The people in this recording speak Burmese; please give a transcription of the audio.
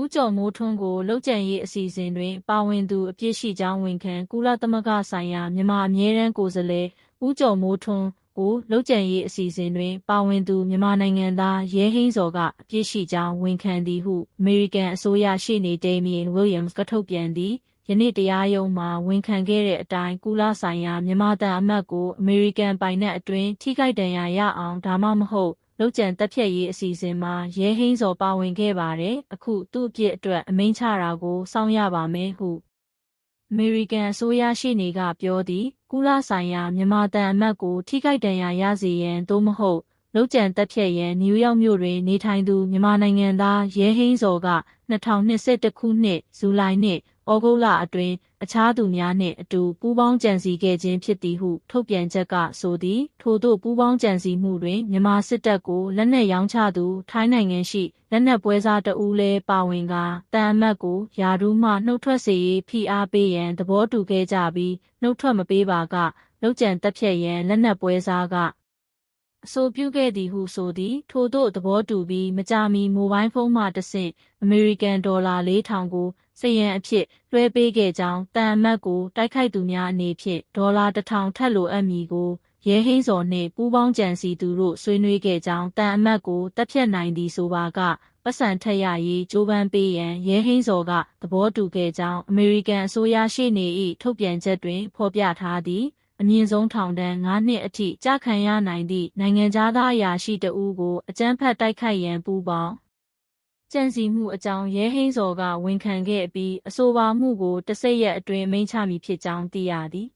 ဦးကျော်မိုးထွန်းကိုလုတ်ကြံရေးအစီအစဉ်တွင် ပါဝင်သူအပြစ်ရှိကြောင်းဝန်ခံကုလသမဂ္ဂဆိုင်ရာမြန်မာအမြဲတမ်းကိုယ်စားလှယ်ဦးကျော်မိုးထွန်းကိုလုတ်ကြံရေးအစီအစဉ်တွင် ပါဝင်သူမြန်မာနိုင်ငံသားရဲဟင်းစော်ကအပြစ်ရှိကြောင်းဝန်ခံသည်ဟုအမေရိကန်အစိုးရရှေ့နေဒေးမီယန်ဝီလျံစ်ကထုတ်ပြန်သည်ယနေ့တရားရုံးမှာဝန်ခံခဲ့တဲ့အတိုင်းကုလဆိုင်ရာမြန်မာတန်အမတ်ကိုအမေရိကန်ပိုင်နက်အတွင်းထိခိုက်ဒဏ်ရာရအောင်ဒါမှမဟုတ် လောက်ကျန်တက်ဖြတ်ရေးအစီအစဉ်မှာရဲဟင်းစော်ပါဝင်ခဲ့ပါတယ်အခုသူ့အပြစ်အတွက်အမိန့်ချတာကိုစောင့်ရပါမယ်ဟုအမေရိကန်အစိုးရရှိနေကပြောသည်ကုလဆိုင်ရာမြန်မာတန်အမတ်ကိုထိခိုက်ဒဏ်ရာရစေရန်သို့မဟုတ်လောက်ကျန်တက်ဖြတ်ရန်နယူးယောက်မြို့တွင်နေထိုင်သူမြန်မာနိုင်ငံသားရဲဟင်းစော်က2021ခုနှစ်ဇူလိုင်နှစ် ဩဂုတ်လအတွင်း အခြားသူများနှင့်အတူပူးပေါင်းကြံစည်ခဲ့ခြင်းဖြစ်သည်ဟု ထုတ်ပြန်ချက်ကဆိုသည် ထို့သို့ပူးပေါင်းကြံစည်မှုတွင်မြန်မာစစ်တပ်ကိုလက်နက်ရောင်းချသူ ထိုင်းနိုင်ငံရှိလက်နက်ပွဲစားတဦးလည်းပါဝင်ကတန်အမတ်ကိုယာဒူးမှနှုတ်ထွက်စေရေးဖိအားပေးရန်သဘောတူခဲ့ကြပြီးနှုတ်ထွက်မပေးပါကလောက်ကျန်တက်ဖြတ်ရန်လက်နက်ပွဲစားက အဆိုပြုခဲ့သည်ဟုဆိုသည် ထို့သို့သဘောတူပြီးမကြာမီမိုဘိုင်းဖုန်းမှတဆင့်အမေရိကန်ဒေါ်လာ4000ကိုစရန်အဖြစ်လွှဲပေးခဲ့ကြောင်းတန်အမတ်ကိုတိုက်ခိုက်သူများအနေဖြင့်ဒေါ်လာ1000ထပ်လိုအပ်မည်ကိုရဲဟင်းစော်နှင့်ပူးပေါင်းကြံစီသူတို့ဆွေးနွေးခဲ့ကြောင်းတန်အမတ်ကိုတက်ဖြတ်နိုင်သည်ဆိုပါကပတ်စံထက်ရရေးကြိုးပမ်းပေးရန်ရဲဟင်းစော်ကသဘောတူခဲ့ကြောင်းအမေရိကန်အစိုးရရှေ့နေ၏ထုတ်ပြန်ချက်တွင်ဖော်ပြထားသည် အမြင့်ဆုံးထောင်ဒဏ်9နှစ်အထိကြာခံရနိုင်သည့်နိုင်ငံသားအရာရှိတဦးကိုအကြမ်းဖက်တိုက်ခိုက်ရန်ပူးပေါင်းကြံစီမှုအကြောင်းရဲဟင်းစော်ကဝန်ခံခဲ့ပြီးအဆိုပါမှုကိုတစိတ်ရက်အတွင်းမိန့်ချမည်ဖြစ်ကြောင်းသိရသည်